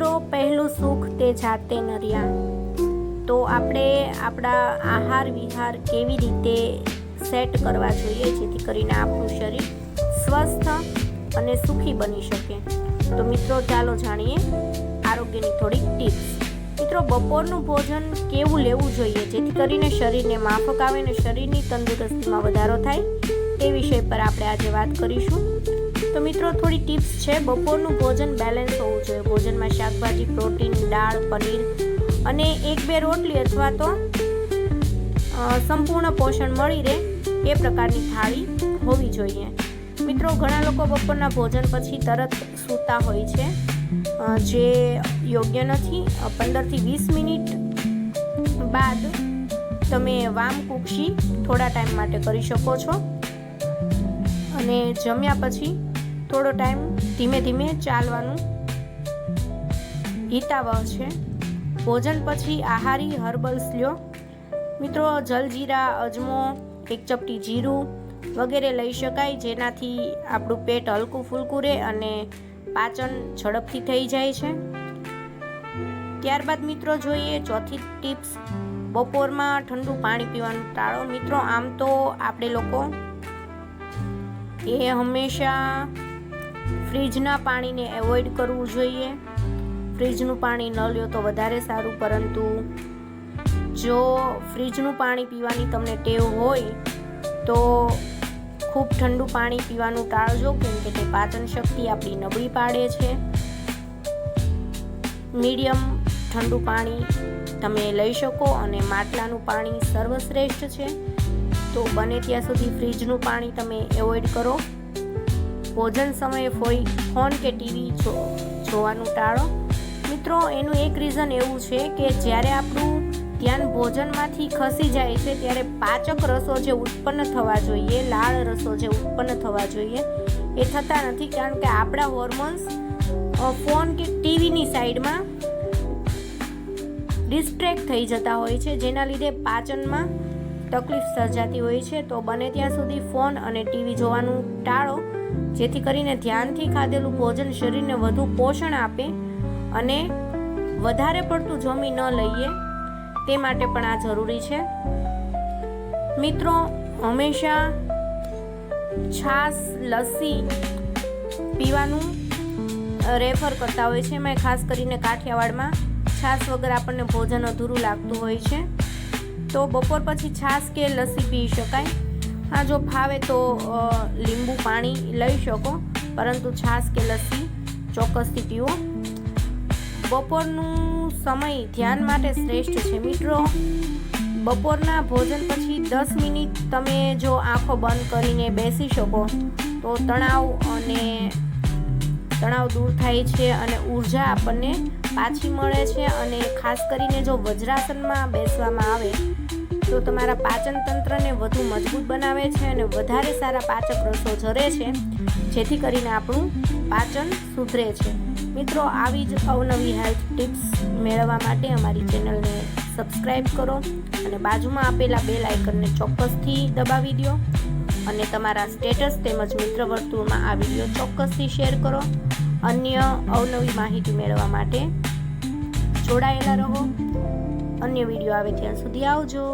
મિત્રો, પહેલું સુખ તે જાતે નર્યા. તો આપણે આપણા આહાર વિહાર કેવી રીતે સેટ કરવા જોઈએ, જેથી કરીને આપણું શરીર સ્વસ્થ અને સુખી બની શકે. તો મિત્રો, ચાલો જાણીએ આરોગ્યની થોડીક ટિપ્સ. મિત્રો, બપોરનું ભોજન કેવું લેવું જોઈએ, જેથી કરીને શરીરને માફક આવે અને શરીરની તંદુરસ્તીમાં વધારો થાય, તે વિષય પર આપણે આજે વાત કરીશું. તો મિત્રો, થોડી ટિપ્સ છે. બપોરનું ભોજન બેલેન્સ હોવું જોઈએ. ભોજનમાં શાકભાજી, પ્રોટીન, દાળ, પનીર અને એક બે રોટલી અથવા તો સંપૂર્ણ પોષણ મળી રહે એ પ્રકારની થાળી હોવી જોઈએ. મિત્રો, ઘણા લોકો બપોરના ભોજન પછી તરત સૂતા હોય છે જે યોગ્ય નથી. પંદરથી વીસ મિનિટ બાદ તમે વામ કુક્ષી થોડા ટાઈમ માટે કરી શકો છો. અને જમ્યા પછી થોડો ટાઈમ ધીમે ધીમે ચાલવાનું હિતાવહ છે. ભોજન પછી આહારી હર્બલ્સ લ્યો. મિત્રો, જલજીરા, અજમો, એક ચપટી જીરું વગેરે લઈ શકાય, જેનાથી આપણું પેટ હલકું ફૂલકું રહે અને પાચન ઝડપથી થઈ જાય છે. ત્યારબાદ મિત્રો, જોઈએ ચોથી ટિપ્સ. બપોરમાં ઠંડુ પાણી પીવાનું ટાળો. મિત્રો, આમ તો આપણે લોકો એ હંમેશા ફ્રીજના પાણીને એવોઇડ કરવું જોઈએ. ફ્રીજનું પાણી ન લ્યો તો વધારે સારું, પરંતુ જો ફ્રીજનું પાણી પીવાની તમને ટેવ હોય, તો ખૂબ ઠંડુ પાણી પીવાનું ટાળજો, કેમ કે તે પાચન શક્તિ આપણી નબળી પાડે છે. મીડિયમ ઠંડુ પાણી તમે લઈ શકો અને માટલાનું પાણી સર્વશ્રેષ્ઠ છે. તો બને ત્યાં સુધી ફ્રીજનું પાણી તમે એવોઇડ કરો. ભોજન સમયે ફોઈ, ફોન કે ટીવી જોવાનું ટાળો. મિત્રો, એનું એક રીઝન એવું છે કે જ્યારે આપણું ધ્યાન ભોજનમાંથી ખસી જાય છે, ત્યારે પાચક રસો જે ઉત્પન્ન થવા જોઈએ, લાળ રસો જે ઉત્પન્ન થવા જોઈએ, એ થતા નથી કારણ કે આપણા હોર્મોન્સ ફોન કે ટીવીની સાઈડમાં ડિસ્ટ્રેક્ટ થઈ જતા હોય છે, જેના લીધે પાચનમાં તકલીફ સર્જાતી હોય છે. તો બને ત્યાં સુધી ફોન અને ટીવી જોવાનું ટાળો. જેથી કરીને ધ્યાનથી ખાધેલું ભોજન શરીરને વધુ પોષણ આપે અને વધારે પડતું જમી ન લઈએ, તે માટે પણ આ જરૂરી છે. મિત્રો, હંમેશા છાશ, લસ્સી પીવાનું રેફર કરતા હોય છે. એમાં ખાસ કરીને કાઠિયાવાડમાં છાશ વગર આપણને ભોજન અધૂરું લાગતું હોય છે. તો બપોર પછી છાશ કે લસ્સી પી શકાય. હા, જો ફાવે તો લીંબુ પાણી લઈ શકો, પરંતુ છાશ કે લસ્સી ચોક્કસથી પીવો. બપોરનું સમય ધ્યાન માટે શ્રેષ્ઠ છે મિત્રો. બપોરના ભોજન પછી દસ મિનિટ તમે જો આંખો બંધ કરીને બેસી શકો, તો તણાવ અને તણાવ દૂર થાય છે અને ઊર્જા આપણને પાછી મળે છે અને ખાસ કરીને જો વજ્રાસનમાં બેસવામાં આવે તો તમારા પાચન તંત્રને વધુ મજબૂત બનાવે છે અને વધારે સારા પાચક રસો ઝરે છે, જેથી કરીને આપણું પાચન સુધરે છે. મિત્રો, આવી જ અવનવી હેલ્થ ટિપ્સ મેળવવા માટે અમારી ચેનલને સબસ્ક્રાઈબ કરો અને બાજુમાં આપેલા બેલ આઇકનને ચોક્કસથી દબાવી દો અને તમારા સ્ટેટસ તેમજ મિત્ર વર્તુળમાં આ વીડિયો ચોક્કસથી શેર કરો. અન્ય અવનવી માહિતી મેળવવા માટે જોડાયેલા રહો. અન્ય વીડિયો આવે ત્યાં સુધી આવજો.